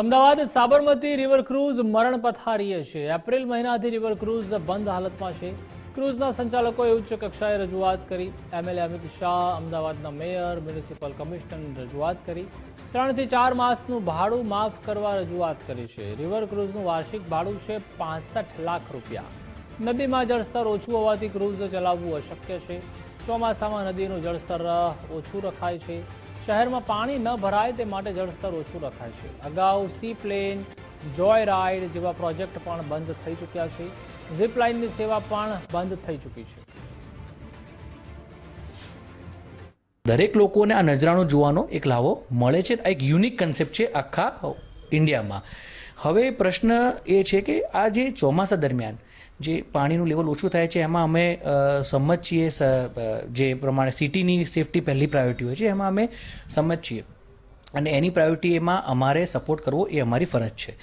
Ahmedabad Sabarmati river cruise મરણ પથારીએ છે. April મહિનાથી રિવર ક્રૂઝ બંધ હાલતમાં છે. ક્રૂઝના સંચાલકોએ ઉચ્ચ કક્ષાએ રજૂઆત કરી. એમએલએ અમિત શાહ, અમદાવાદના મેયર, મ્યુનિસિપલ કમિશનરની રજૂઆત કરી. ત્રણથી ચાર માસનું ભાડું માફ કરવા રજૂઆત કરી છે. રિવર ક્રૂઝનું વાર્ષિક ભાડું છે પાસઠ લાખ રૂપિયા. નદીમાં જળસ્તર ઓછું હોવાથી ક્રૂઝ ચલાવવું અશક્ય છે. ચોમાસામાં નદીનું જળસ્તર ઓછું રખાય છે. શહેરમાં પાણી ન ભરાય તે માટે જળસ્તર ઓછું રખાય છે. અગાઉ સી પ્લેન જોય રાઇડ જેવા પ્રોજેક્ટ પણ બંધ થઈ ચૂક્યા છે. ઝીપ લાઇનની સેવા પણ બંધ થઈ ચૂકી છે. દરેક લોકોને આ નજરાણું જોવાનો એક લાવો મળે છે. એક યુનિક કન્સેપ્ટ છે આખા ઇન્ડિયામાં. હવે પ્રશ્ન એ છે કે આ જે ચોમાસા દરમિયાન જે પાણીનું લેવલ ઓછું થાય છે, એમાં અમે સંમત છીએ જે પ્રમાણે સિટીની સેફટી પહેલી પ્રાયોરિટી હોય છે, એમાં અમે સંમત છીએ. અને એની પ્રાયોરિટી એમાં અમારે સપોર્ટ કરવો એ અમારી ફરજ છે.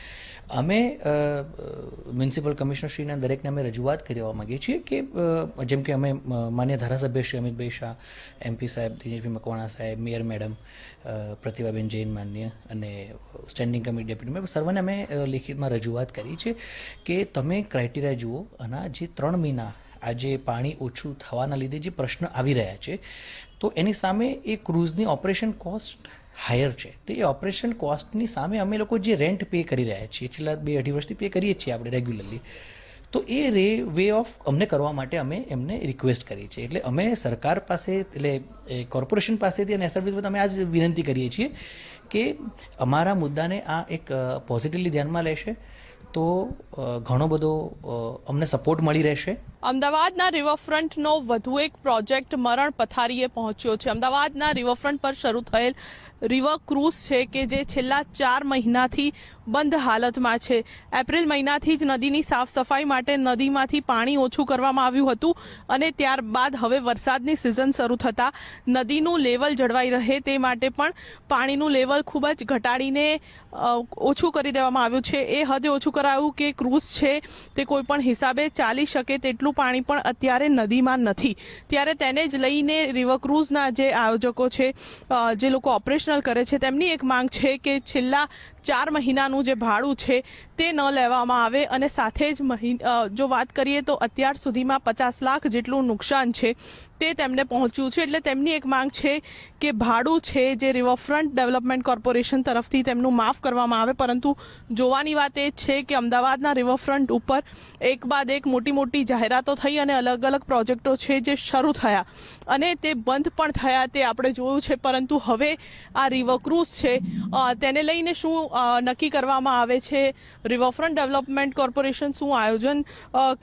અમે મ્યુનિસિપલ કમિશનરશ્રીના દરેકને અમે રજૂઆત કરવા માગીએ છીએ કે જેમ કે અમે માન્ય ધારાસભ્ય શ્રી અમિતભાઈ શાહ, એમપી સાહેબ દિનેશભાઈ મકવાણા સાહેબ, મેયર મેડમ પ્રતિભાબેન જૈન માન્ય અને સ્ટેન્ડિંગ કમિટી ડેપ્યુટી મેમ્બર સર્વને અમે લેખિતમાં રજૂઆત કરી છે કે તમે ક્રાઇટેરિયા જુઓ અને જે ત્રણ મહિના આજે પાણી ઓછું થવાના લીધે જે પ્રશ્ન આવી રહ્યા છે, તો એની સામે એ ક્રૂઝની ઓપરેશન કોસ્ટ હાયર છે. તો એ ઓપરેશન કોસ્ટની સામે અમે લોકો જે રેન્ટ પે કરી રહ્યા છીએ, છેલ્લા બે અઢી વર્ષથી પે કરીએ છીએ આપણે રેગ્યુલરલી તો એ રે વે ઓફ અમને કરવા માટે અમે એમને રિક્વેસ્ટ કરી છે. એટલે અમે સરકાર પાસે, એટલે કોર્પોરેશન પાસેથી અને એસઆરબી અમે આજ વિનંતી કરીએ છીએ કે અમારા મુદ્દાને આ એક પોઝિટિવલી ધ્યાનમાં લેશે તો ઘણો બધો અમને સપોર્ટ મળી રહેશે. અમદાવાદના રિવરફ્રન્ટનો વધુ એક પ્રોજેક્ટ મરણ પથારીએ પહોંચ્યો છે. અમદાવાદના રિવરફ્રન્ટ પર શરૂ થયેલ રિવર ક્રૂઝ છે કે જે છેલ્લા ચાર મહિનાથી બંધ હાલતમાં છે. એપ્રિલ મહિનાથી જ નદીની સાફ સફાઈ માટે નદીમાંથી પાણી ઓછું કરવામાં આવ્યું હતું અને ત્યારબાદ હવે વરસાદની સિઝન શરૂ થતાં નદીનું લેવલ જળવાઈ રહે તે માટે પણ પાણીનું લેવલ ખૂબ જ ઘટાડીને ઓછું કરી દેવામાં આવ્યું છે. એ હદે ઓછું કરાયું કે ક્રૂઝ છે તે કોઈ પણ હિસાબે ચાલી શકે તેટલું પાણી પણ અત્યારે નદીમાં નથી. ત્યારે તેને જ લઈને રિવર ક્રૂઝના જે આયોજકો છે જે લોકો ઓપરેશનલ કરે છે, તેમની એક માંગ છે કે છેલ્લા ચાર મહિનાનું જે ભાડું છે તે ન લેવામાં આવે અને સાથે જ જો વાત કરીએ તો અત્યાર સુધીમાં પચાસ લાખ જેટલું નુકસાન છે તે તેમને પહોંચ્યું છે. એટલે તેમની એક માંગ છે કે ભાડું છે જે રિવરફ્રન્ટ ડેવલપમેન્ટ કોર્પોરેશન તરફથી તેમનું માફ કરવામાં આવે. પરંતુ જોવાની વાત એ છે કે અમદાવાદના રિવરફ્રન્ટ ઉપર એક બાદ એક મોટી મોટી જાહેરાતો થઈ અને અલગ અલગ પ્રોજેક્ટો છે જે શરૂ થયા. અને તે બંધ પણ થયા તે આપણે જોયું છે. પરંતુ હવે આ રિવર ક્રૂઝ છે તેને લઈને શું નક્કી કરવામાં આવે છે? રિવરફ્રન્ટ ડેવલપમેન્ટ કોર્પોરેશન શું આયોજન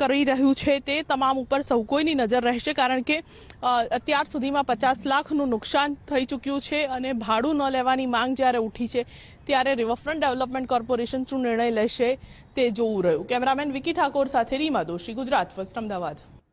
કરી રહ્યું છે તે તમામ ઉપર સૌ કોઈની નજર રહેશે. કારણ કે અત્યાર સુધીમાં પચાસ લાખનું નુકસાન થઈ ચૂક્યું છે અને ભાડું ન લેવાની માંગ જ્યારે ઉઠી છે, ત્યારે રિવરફ્રન્ટ ડેવલપમેન્ટ કોર્પોરેશન શું નિર્ણય લેશે તે જોવું રહ્યું. કેમેરામેન વિકી ઠાકોર સાથે રીમા દોશી, ગુજરાત ફર્સ્ટ અમદાવાદ.